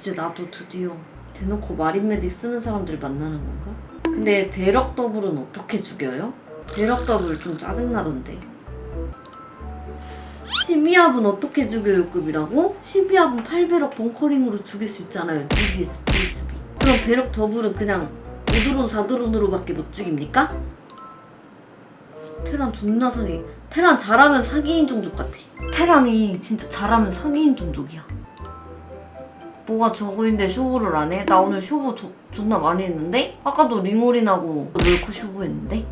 이제 나도 드디어 대놓고 마린메딕 쓰는 사람들 만나는 건가? 근데 배럭 더블은 어떻게 죽여요? 배럭 더블 좀 짜증나던데 심리압은 어떻게 죽여요 급이라고? 심리압은 8배럭 벙커링으로 죽일 수 있잖아요 BBS PSB 그럼 배럭 더블은 그냥 5드론 4드론으로밖에 못 죽입니까? 테란 존나 사기 테란 잘하면 사기인 종족 같아 테란이 진짜 잘하면 사기인 종족이야 뭐가 저거인데 쇼부를 안 해? 나 오늘 쇼부 조- 존나 많이 했는데? 아까도 링올인하고 럴크 쇼부 했는데?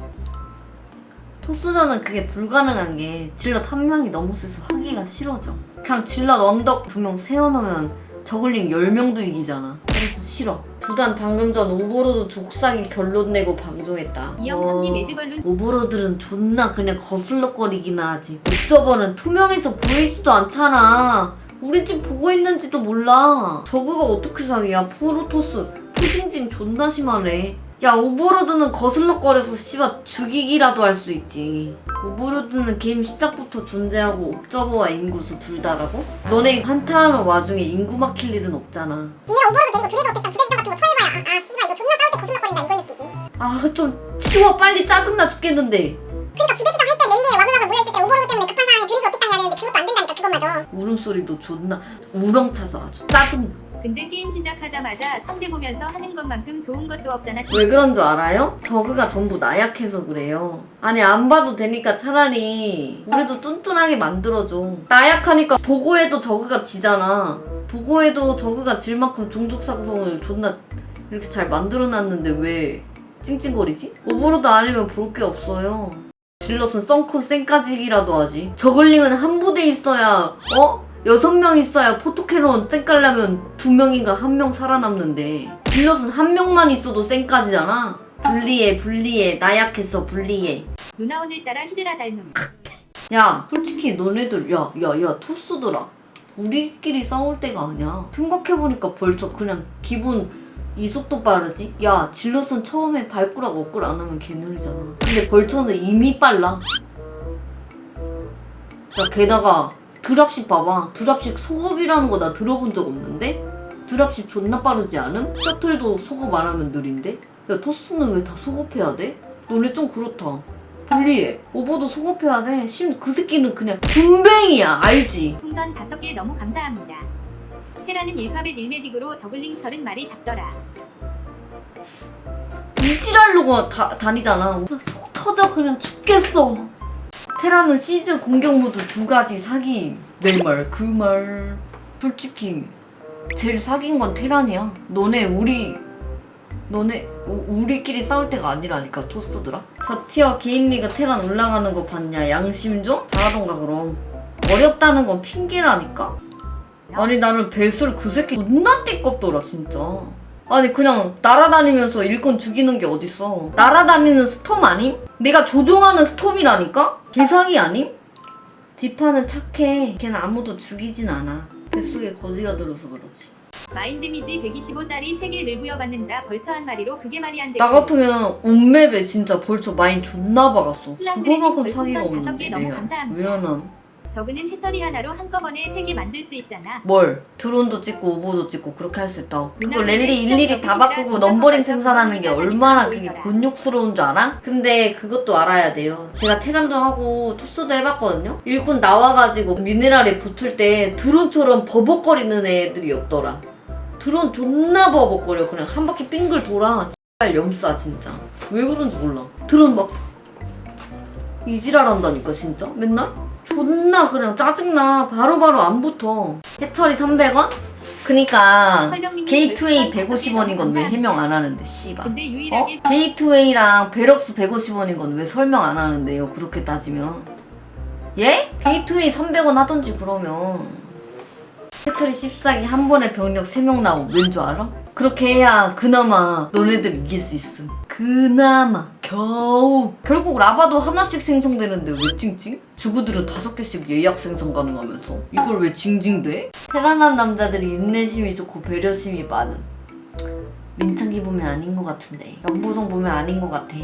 토스전은 그게 불가능한 게 질럿 한 명이 너무 세서 하기가 싫어져. 그냥 질럿 언덕 두 명 세워놓으면 저글링 10명도 이기잖아. 그래서 싫어. 부단 방금 전 오버로드 족삭이 결론 내고 방종했다. 이영삼님 어, 에드걸룬? 오버로드는 존나 그냥 거슬럭거리기나 하지. 옥저버는 투명해서 보이지도 않잖아 우리 집 보고 있는지도 몰라. 저그가 어떻게 사기야? 프로토스 포징징 존나 심하네. 야 오버로드는 거슬럭거려서 씨발 죽이기라도 할 수 있지. 오버로드는 게임 시작부터 존재하고 옥저버와 인구수 둘 다라고? 너네 한타하는 와중에 인구 막힐 일은 없잖아. 니네가 오버로드 데리고 두레도 어땠다 부대지점 같은 거 처해봐야. 아, 아 씨발 이거 존나 싸울 때 거슬럭거린다 이걸 느끼지. 아 좀 치워. 빨리 짜증나 죽겠는데. 그러니까 부대지점 할 때 랠리에 와글와글 모여있을 때 오버로드 때문에 된다니까 그것마저 울음소리도 존나 우렁차서 아주 짜증나 근데 게임 시작하자마자 상대 보면서 하는 것만큼 좋은 것도 없잖아 왜 그런 줄 알아요? 저그가 전부 나약해서 그래요. 아니 안 봐도 되니까 차라리 우리도 뚠뚠하게 만들어줘. 나약하니까 보고해도 저그가 지잖아. 보고해도 저그가 질 만큼 종족 상성을 존나 이렇게 잘 만들어놨는데 왜 찡찡거리지? 오버로드 아니면 볼 게 없어요. 질럿은 썬큰 쌩까지기라도 하지. 저글링은 한 부대 있어야 어? 여섯 명 있어야 포토캐논 쌩깔려면 두 명인가 한 명 살아남는데 질럿은 한 명만 있어도 쌩까지잖아. 불리해 불리해 나약했어 불리해. 누나 오늘따라 히드라 닮음 야 솔직히 너네들 야 야 야 토스들아 우리끼리 싸울 때가 아니야. 생각해보니까 벌써 그냥 기분 이 속도 빠르지? 야 질럿은 처음에 발꾸락 억꿀 안 하면 개 느리잖아. 근데 벌처는 이미 빨라. 야 게다가 드랍십 봐봐. 드랍십 소급이라는 거 나 들어본 적 없는데? 드랍십 존나 빠르지 않음? 셔틀도 소급 안 하면 느린데? 야 토스는 왜 다 소급해야 돼? 너네 좀 그렇다. 불리해. 오버도 소급해야 돼. 심 그 새끼는 그냥 군뱅이야. 알지? 풍선 5개 너무 감사합니다 테라는 1팝에 1메딕으로 저글링 30마리 잡더라 이지랄로가 다, 다니잖아. 속 터져 그냥 죽겠어. 테라는 시즈 공격 모드 두 가지 사기임. 내말 그 말. 솔직히 제일 사기인 건 테란이야. 너네 우리 너네 우, 우리끼리 싸울 때가 아니라니까 토스들아. 저 티어 개인 리그 테란 올라가는 거 봤냐? 양심 좀 잘하던가 그럼. 어렵다는 건 핑계라니까. 아니 나는 배슬 그 새끼 존나 띠껍더라 진짜. 아니 그냥 날아다니면서 일꾼 죽이는 게 어딨어 날아다니는 스톰 아님? 내가 조종하는 스톰이라니까? 개사기 아님? 디파는 착해 걔는 아무도 죽이진 않아 뱃속에 거지가 들어서 그렇지 마인 데미지 125짜리 3개 를 부여받는다 벌처 한 마리로 그게 말이 안 되고 나 같으면 온맵에 진짜 벌써 마인 존나 박았어 그거만큼 사기가 없는데 내가. 미안함 저그는 해처리 하나로 한꺼번에 3개 만들 수 있잖아. 뭘? 드론도 찍고 우보도 찍고 그렇게 할 수 있다고? 그거 랠리 일일이 다 바꾸고 넘버링 생산하는 게 얼마나 그게 곤욕스러운 줄 알아? 근데 그것도 알아야 돼요. 제가 테란도 하고 토스도 해봤거든요? 일꾼 나와가지고 미네랄에 붙을 때 드론처럼 버벅거리는 애들이 없더라. 드론 존나 버벅거려. 그냥 한 바퀴 빙글 돌아. X발 염싸 진짜. 왜 그런지 몰라. 드론 막 이지랄한다니까 진짜? 맨날 존나 그냥 짜증나 바로바로 안 붙어 해철이 300원? 그니까 게이트웨이 별풍선 150원인 건 왜. 해명 안 하는데 씨발 어? 게이트웨이랑 베럭스 150원인 건 왜 설명 안 하는데요 그렇게 따지면 예? 게이트웨이 300원 하던지 그러면 해철이 14기 한 번에 병력 3명 나옴 왠줄 알아? 그렇게 해야 그나마 너네들 이길 수 있음 그나마 겨우 결국 라바도 하나씩 생성되는데 왜 찡찡? 주부들은 다섯 개씩 예약 생성 가능하면서 이걸 왜 징징대? 테란한 남자들이 인내심이 좋고 배려심이 많음 민창기 보면 아닌 것 같은데 연보성 보면 아닌 것 같아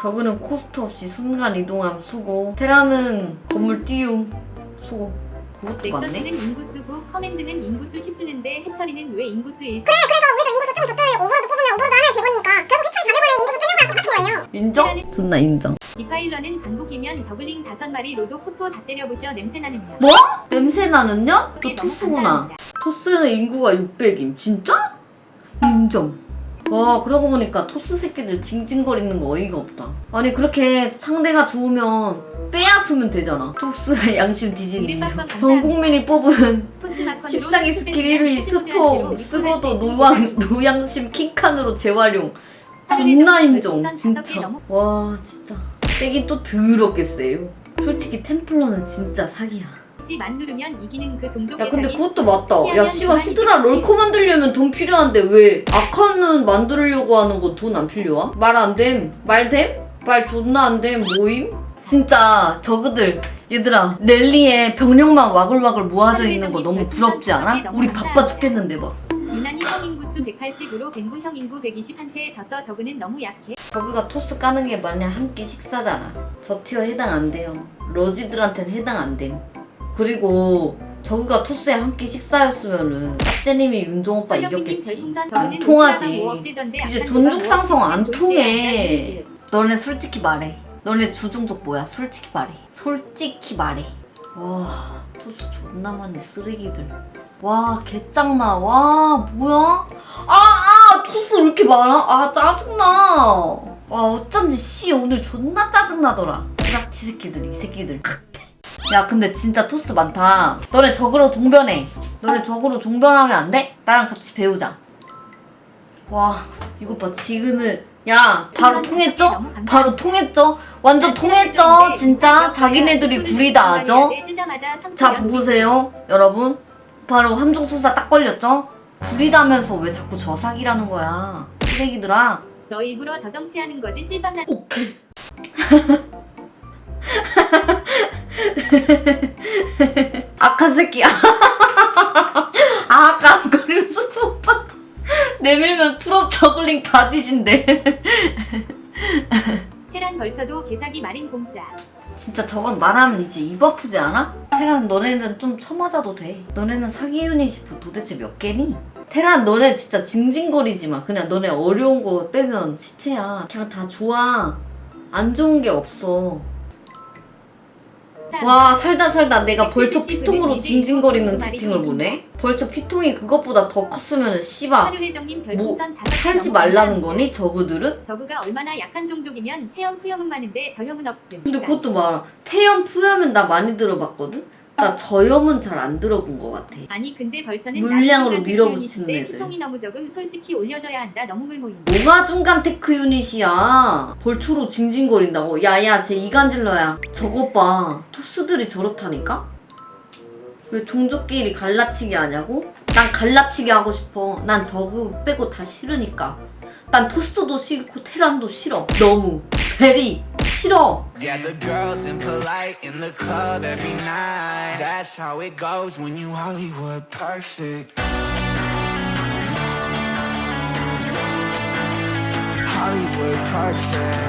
저그는 코스트 없이 순간 이동함 수고 테라는 건물 띄움 수고 그것도 맞네. 넥서스는 인구수 9, 커맨드는 인구수 10 주는데 해철이는 왜 인구수 1? 그래 그래서 우리도 인구수 좀 오버로드 인정? 존나 인정. 디파일러는 강국이면 저글링 5마리 로도 코토 다 때려부셔 냄새나는 년. 뭐? 냄새 나는요? 또 그게 너무 토스구나. 감사합니다. 토스는 인구가 600임. 진짜? 인정. 와, 그러고 보니까 토스 새끼들 징징거리는 거 어이가 없다. 아니, 그렇게 상대가 좋으면 빼앗으면 되잖아. 토스가 양심 감사합니다. 전 국민이 뽑은 포스 마컨으로 14기 스펙 스킬 1위 스펙 스톰 쓰고도 노양, 노양심 킹칸으로 재활용. 존나 정도 인정. 진짜. 와, 진짜. 세긴 또 더럽게 세요. 솔직히 템플러는 진짜 사기야. 만 누르면 이기는 그 종족의 야 근데 그것도 맞다 야 씨발. 히드라 럴커 만들려면 돈 필요한데 왜 아카는 만들려고 하는 건돈안 필요함? 말 안됨 말됨? 말 존나 안됨 모임? 진짜 저그들 얘들아 랠리에 병력만 와글와글 모아져 있는 거 너무 부럽지 않아? 우리 바빠 죽겠는데 막 유난히 형 인구수 180으로 뱅구 형 인구 120한테 져서 저그는 너무 약해. 저그가 토스 까는 게 만약 한 끼 식사잖아 저 티어 해당 안 돼요 러지들한테는 해당 안 됨 그리고 저그가 토스에 한 끼 식사였으면은 짭제님이 윤종 오빠 이겼겠지 안 통하지. 문자가 5억 되던데 이제 누가 상성 5억 안 통해. 너네 솔직히 말해. 너네 주종족 뭐야? 솔직히 말해. 솔직히 말해. 와, 토스 존나 많네 쓰레기들. 와, 개짱나. 와, 뭐야? 아, 아, 토스 왜 이렇게 많아? 아, 짜증나. 와, 어쩐지 씨 오늘 존나 짜증나더라. 프락치 새끼들, 이 새끼들. 야, 근데 진짜 토스 많다. 너네 적으로 종변해. 너네 적으로 종변하면 안 돼? 나랑 같이 배우자. 와, 이것 봐, 지근을. 야, 바로 통했죠? 바로 통했죠? 완전 통했죠? 진짜? 자기네들이 구리다 하죠? 자, 보세요, 여러분. 바로 함정 수사 딱 걸렸죠? 구리다면서 왜 자꾸 저 사기라는 거야? 쓰레기들아. 너 일부러 저 정치하는 거지 찔밤나. 오케이. 악한 새끼야. 아, 아까 안 거리면서 오빠. 내밀면 풀업 저글링 다 뒤진대. 벌쳐도 개사기 마린 공짜. 진짜 저건 말하면 이제 입 아프지 않아? 테란 너네는 좀 쳐맞아도 돼. 너네는 사기 유닛이 도대체 몇 개니? 테란 너네 진짜 징징거리지 마. 그냥 너네 어려운 거 빼면 시체야. 그냥 다 좋아. 안 좋은 게 없어. 와 살다 살다 내가 벌써 피통으로 징징거리는 채팅을 보네? 벌써 피통이 그것보다 더 컸으면 하류회장님 뭐 살지 말라는. 거니 저그들은? 저그가 얼마나 약한 종족이면 태연 푸염은 많은데 저염은 없음. 근데 그것도 말아. 태연 푸염은 나 많이 들어봤거든? 나 저염은 잘 안 들어본 것 같아. 아니 근데 벌처는 물량으로 나중간 밀어붙이는 애들. 피통이 너무 적음 솔직히 올려줘야 한다 너무 물모임. 뭐가 중간 테크 유닛이야? 벌초로 징징거린다고? 야야 쟤 이간질러야. 저것 봐. 토스들이 저렇다니까? 왜 종족끼리 갈라치기 하냐고? 난 갈라치기 하고 싶어. 난 저그 빼고 다 싫으니까. 난 토스도 싫고 테란도 싫어. 너무. 베리 싫어. Yeah, the girls impolite in the club every night. That's how it goes when you Hollywood perfect. Hollywood perfect.